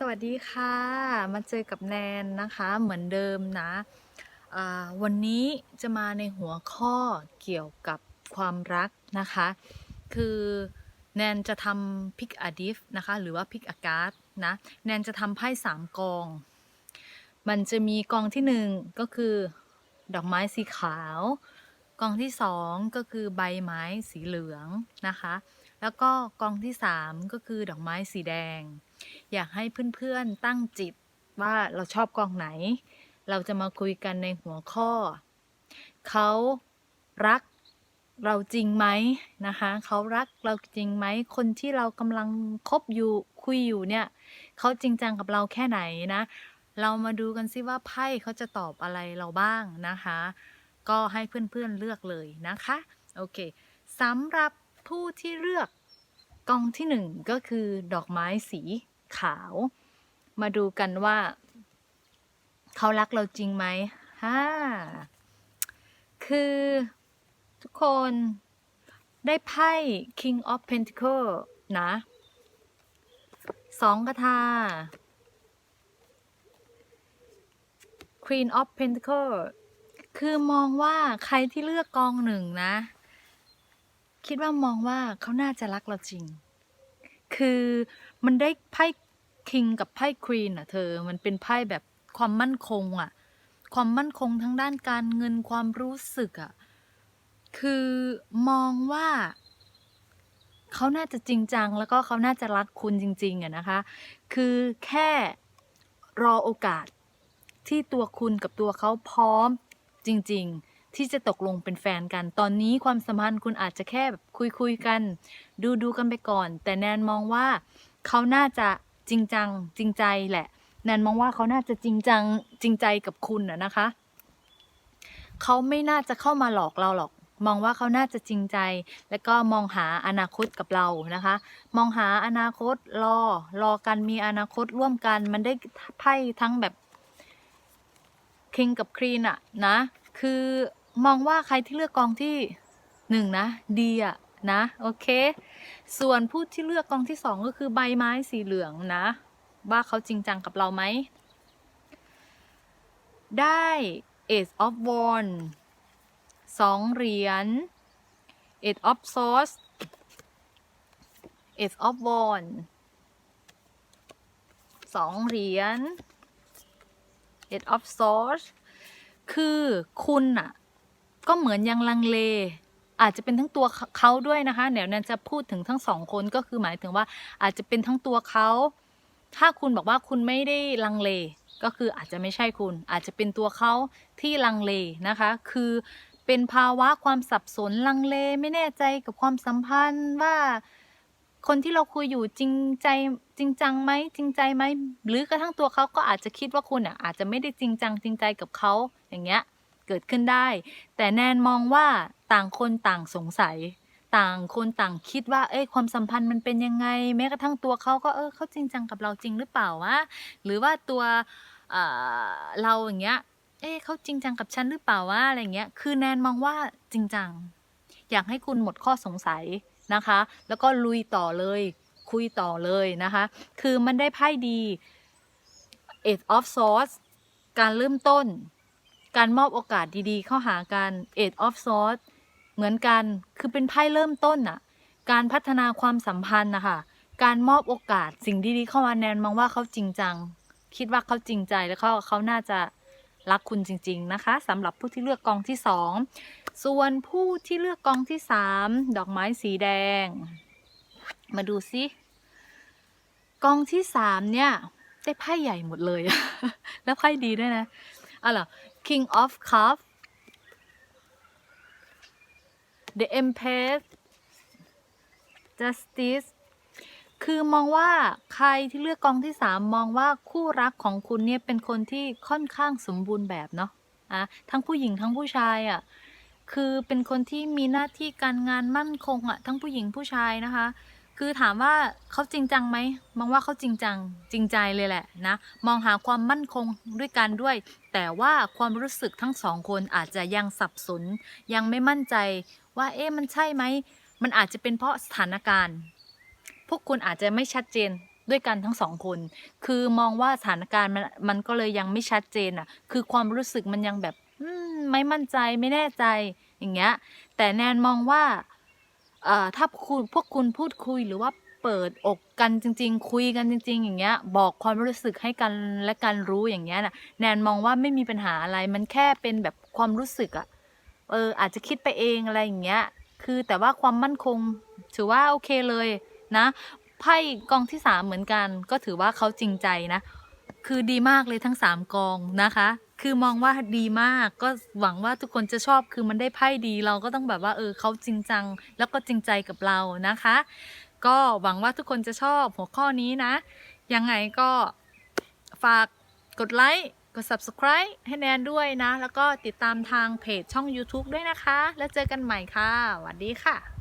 สวัสดีค่ะ มาเจอกับแนนนะคะเหมือนเดิมนะวันนี้จะมาในหัวข้อเกี่ยวกับความรักนะคะ คือแนนจะทำพิกอดิฟนะคะ หรือว่าพิกอาการ์ดนะ แนนจะทำไพ่สามกอง มันจะมีกองที่หนึ่งก็คือดอกไม้สีขาว กองที่สองก็คือใบไม้สีเหลืองนะคะ แล้วก็กองที่สามก็คือดอกไม้สีแดง อยากให้เพื่อนๆตั้งจิตว่าเราชอบกองไหน เราจะมาคุยกันในหัวข้อ เขารักเราจริงไหมนะคะ เขารักเราจริงไหม คนที่เรากำลังคบอยู่คุยอยู่เนี่ย เขาจริงจังกับเราแค่ไหนนะ เรามาดูกันซิว่าไพ่เขาจะตอบอะไรเราบ้างนะคะ ก็ให้เพื่อนๆเลือกเลยนะคะ โอเคสำหรับ ผู้ที่เลือกกองที่หนึ่งก็คือดอกไม้สีขาว มาดูกันว่า เขารักเราจริงไหมฮ่าคือทุกคนได้ไพ่ King of Pentacle นะสองกระทา Queen of Pentacle คือมองว่าใครที่เลือกกองหนึ่งนะ คิดว่ามองว่าเขาน่าจะรักเราจริง คือมันได้ไพ่คิงกับไพ่ควีนอะเธอ มันเป็นไพ่แบบความมั่นคงอะ ความมั่นคงทั้งด้านการเงินความรู้สึกอะ คือมองว่าเขาน่าจะจริงจัง แล้วก็เขาน่าจะรักคุณจริงๆอะนะคะ คือแค่รอโอกาสที่ตัวคุณกับตัวเขาพร้อมจริง ๆ ที่จะตกลงเป็นแฟนกัน ตอนนี้ความสัมพันธ์คุณอาจจะแค่แบบคุยๆกัน ดูดูกันไปก่อน แต่แนนมองว่าเขาน่าจะจริงจังจริงใจแหละ แนนมองว่าเขาน่าจะจริงจังจริงใจกับคุณอะนะคะเขาไม่น่าจะเข้ามาหลอกเราหรอก มองว่าเขาน่าจะจริงใจ แล้วก็มองหาอนาคตกับเรานะคะ มองหาอนาคตรอรอกันมีอนาคตร่วมกัน มันได้ไพ่ทั้งแบบคิงกับครีนอะนะ คือ มองว่าใครที่เลือกกองที่หนึ่งนะ ดีอะนะโอเค ส่วนผู้ที่เลือกกองที่สองก็คือใบไม้สีเหลืองนะ ว่าเขาจริงจังกับเราไหม ได้ Ace of Wands สองเหรียญ Eight of Swords Ace of Wands สองเหรียญ Eight of Swords คือคุณน่ะ ก็เหมือนยังลังเล อาจจะเป็นทั้งตัวเขาด้วยนะคะเดี๋ยวแนนจะพูดถึงทั้งสองคนก็คือหมายถึงว่าอาจจะเป็นทั้งตัวเขา ถ้าคุณบอกว่าคุณไม่ได้ลังเล ก็คืออาจจะไม่ใช่คุณ อาจจะเป็นตัวเขาที่ลังเลนะคะ คือเป็นภาวะความสับสนลังเลไม่แน่ใจกับความสัมพันธ์ว่าคนที่เราคุยอยู่จริงใจจริงจังไหมจริงใจไหมหรือกระทั่งตัวเขาก็อาจจะคิดว่าคุณอะอาจจะไม่ได้จริงจังจริงใจกับเขาอย่างเงี้ย เกิดขึ้นได้ แต่แนนมองว่าต่างคนต่างสงสัย ต่างคนต่างคิดว่า เอ้ยความสัมพันธ์มันเป็นยังไง แม้กระทั่งตัวเขาก็เออเขาจริงจังกับเราจริงหรือเปล่าวะหรือว่าตัวเเราอย่างเงี้ย เอ๊ะเขาจริงจังกับฉันหรือเปล่าวะอะไรเงี้ย คือแนนมองว่าจริงจัง อยากให้คุณหมดข้อสงสัยนะคะ แล้วก็ลุยต่อเลย คุยต่อเลยนะคะ คือมันได้ไพ่ดี Eight of Swords การเริ่มต้น การมอบโอกาสดีๆ เข้าหากัน Eight of Swords เหมือนกันคือเป็นไพ่เริ่มต้นน่ะ การพัฒนาความสัมพันธ์นะคะการมอบโอกาสสิ่งดีๆเข้ามาแนนมองว่าเขาจริงจัง คิดว่าเขาจริงใจแล้วเขาเขาน่าจะรักคุณจริง ๆ นะคะสำหรับผู้ที่เลือกกองที่สองส่วนผู้ที่เลือกกองที่สามดอกไม้สีแดง มาดูซิกองที่สามเนี่ย ได้ไพ่ใหญ่หมดเลย แล้วไพ่ดีด้วยนะ อะเหรอ King of Cup The Empress Justice คือมองว่าใครที่เลือกกองที่สามมองว่าคู่รักของคุณเนี่ยเป็นคนที่ค่อนข้างสมบูรณ์แบบเนาะอะทั้งผู้หญิงทั้งผู้ชายอะ่ะคือเป็นคนที่มีหน้าที่การงานมั่นคงอะ่ะทั้งผู้หญิงผู้ชายนะคะ คือถามว่าเขาจริงจังไหมมองว่าเขาจริงจังจริงใจเลยแหละนะมองหาความมั่นคงด้วยกันด้วย แต่ว่าความรู้สึกทั้งสองคนอาจจะยังสับสน ยังไม่มั่นใจว่าเอ๊ะมันใช่ไหม มันอาจจะเป็นเพราะสถานการณ์ พวกคุณอาจจะไม่ชัดเจนด้วยกันทั้งสองคน คือมองว่าสถานการณ์มันมันก็เลยยังไม่ชัดเจนอะ คือความรู้สึกมันยังแบบไม่มั่นใจไม่แน่ใจอย่างเงี้ย แต่แนนมองว่าถ้าคุณพวกคุณพูดคุยหรือว่า เปิดอกกันจริง ๆ คุยกันจริง ๆ อย่างเงี้ย บอกความรู้สึกให้กันและกันรู้อย่างเงี้ยน่ะ แนนมองว่าไม่มีปัญหาอะไร มันแค่เป็นแบบความรู้สึกอะเออ อาจจะคิดไปเองอะไรอย่างเงี้ย คือแต่ว่าความมั่นคง ถือว่าโอเคเลยนะ ไพ่กองที่สามเหมือนกัน ก็ถือว่าเขาจริงใจนะ คือดีมากเลยทั้งสามกองนะคะคือมองว่าดีมากก็หวังว่าทุกคนจะชอบคือมันได้ไพ่ดีเราก็ต้องแบบว่าเออเขาจริงจัง แล้วก็จริงใจกับเรานะคะ ก็หวังว่าทุกคนจะชอบหัวข้อนี้นะ ยังไงก็ฝากกดไลค์กด subscribe ให้แนนด้วยนะ แล้วก็ติดตามทางเพจช่อง YouTube ด้วยนะคะ แล้วเจอกันใหม่ค่ะสวัสดีค่ะ